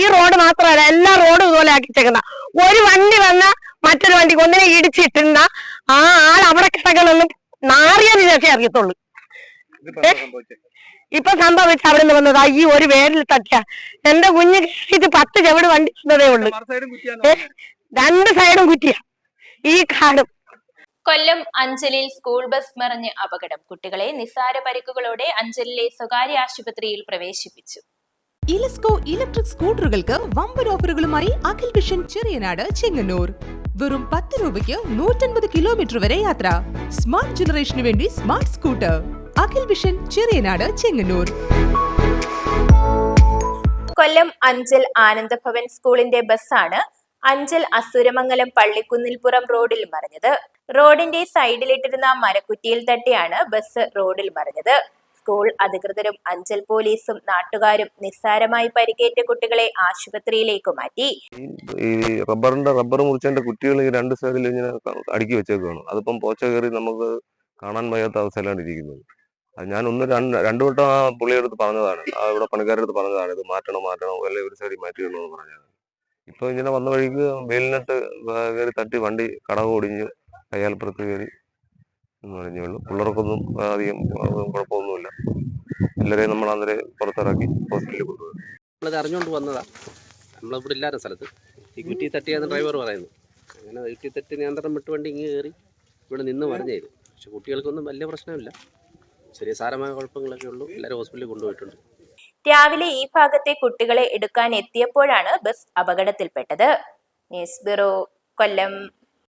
ഈ റോഡ് മാത്രമല്ല എല്ലാ റോഡും ഇതുപോലെ ആക്കിച്ചേക്കുന്ന. ഒരു വണ്ടി വന്ന മറ്റൊരു വണ്ടിക്ക് ഒന്നിനെ ഇടിച്ചിട്ടുണ്ട ആ ആൾ അവിടെ കിടക്കണമെന്ന് നാറിയ ശേഷം അറിയത്തുള്ളൂ ഇപ്പൊ സംഭവിച്ച? അവിടെ നിന്ന് വന്നത് ഈ ഒരു വേരിൽ തട്ടിയ. എന്റെ കുഞ്ഞ് ഇത് പത്ത് ചവിട് വണ്ടി വന്നതേ ഉള്ളൂ. രണ്ട് സൈഡും കുറ്റിയ. ഈ കാടും. കൊല്ലം അഞ്ചലിൽ സ്കൂൾ ബസ് മറിഞ്ഞ് അപകടം. കുട്ടികളെ നിസ്സാര പരിക്കുകളോടെ അഞ്ചലിലെ സ്വകാര്യ ആശുപത്രിയിൽ പ്രവേശിപ്പിച്ചു. ഇലസ്കോ ഇലക്ട്രിക് സ്കൂട്ടറുകൾക്ക് വമ്പൻ ഓഫറുകളുമായി അഖിൽ വിഷൻ ചെറിയനാട് ചെങ്ങന്നൂർ. വെറും പത്ത് രൂപയ്ക്ക് നൂറ്റൻപത് കിലോമീറ്റർ വരെ യാത്ര. സ്മാർട്ട് ജനറേഷന് വേണ്ടി smart scooter. Akhil vision Cheriyanad Chengannur. Kollam Anchal Anandabhavan സ്കൂളിന്റെ ബസ്സാണ് അഞ്ചൽ അസുരമംഗലം പള്ളിക്കുന്നിൽപ്പുറം റോഡിൽ മറിഞ്ഞത്. റോഡിന്റെ സൈഡിലിട്ടിരുന്ന മരക്കുറ്റിയിൽ തട്ടിയാണ് ബസ് റോഡിൽ മറിഞ്ഞത്. സ്കൂൾ അധികൃതരും അഞ്ചൽ പോലീസും നാട്ടുകാരും നിസ്സാരമായി പരിക്കേറ്റ കുട്ടികളെ ആശുപത്രിയിലേക്ക് മാറ്റി. ഈ റബ്ബറിന്റെ റബ്ബർ മുറിച്ചതിന്റെ കുട്ടികൾ ഈ രണ്ട് സൈഡിൽ ഇങ്ങനെ അടുക്കി വെച്ചേക്കാണ് അതിപ്പം പോച്ച കയറി നമുക്ക് കാണാൻ വയ്യാത്ത അവസ്ഥയിലാണ് ഇരിക്കുന്നത്. അത് ഞാൻ ഒന്ന് രണ്ട് രണ്ടു വട്ടം ആ പുള്ളിയെടുത്ത് പറഞ്ഞതാണ്. ആ ഇവിടെ പണിക്കാരെടുത്ത് പറഞ്ഞതാണ്. ഇത് മാറ്റണം മാറ്റണം അല്ലെ ഒരു സൈഡിൽ മാറ്റി എന്ന് പറഞ്ഞത് ഇപ്പൊ ഇങ്ങനെ വന്ന വഴിക്ക് വെയിലിനട്ട് കയറി തട്ടി വണ്ടി കടവ് ഒടിഞ്ഞ് കയ്യാൽപ്പുറത്ത് കയറി എന്ന് പറഞ്ഞേ ഉള്ളൂ. പിള്ളേർക്കൊന്നും അധികം ആ, കുഴപ്പമൊന്നുമില്ല എല്ലാവരെയും നമ്മൾ അന്നേരം പുറത്തിറക്കി ഹോസ്പിറ്റലിൽ കൊണ്ടുപോയി. നമ്മളത് അറിഞ്ഞുകൊണ്ട് വന്നതാ. നമ്മളിവിടെ ഇല്ലാത്ത സ്ഥലത്ത്. ഈ കുറ്റി തട്ടിയാന്ന് ഡ്രൈവർ പറയുന്നു. അങ്ങനെ കുറ്റി തട്ടി നിയന്ത്രണം വിട്ട് വണ്ടി ഇങ്ങ് കയറി ഇവിടെ നിന്ന് പറഞ്ഞായിരുന്നു പക്ഷെ കുട്ടികൾക്കൊന്നും വലിയ പ്രശ്നമില്ല. ചെറിയ സാരമായ കുഴപ്പങ്ങളൊക്കെ ഉള്ളൂ. എല്ലാവരും ഹോസ്പിറ്റലിൽ കൊണ്ടുപോയിട്ടുണ്ട്. രാവിലെ ഈ ഭാഗത്തെ കുട്ടികളെ എടുക്കാൻ എത്തിയപ്പോഴാണ് ബസ് അപകടത്തിൽപ്പെട്ടത്. ന്യൂസ് ബ്യൂറോ കൊല്ലം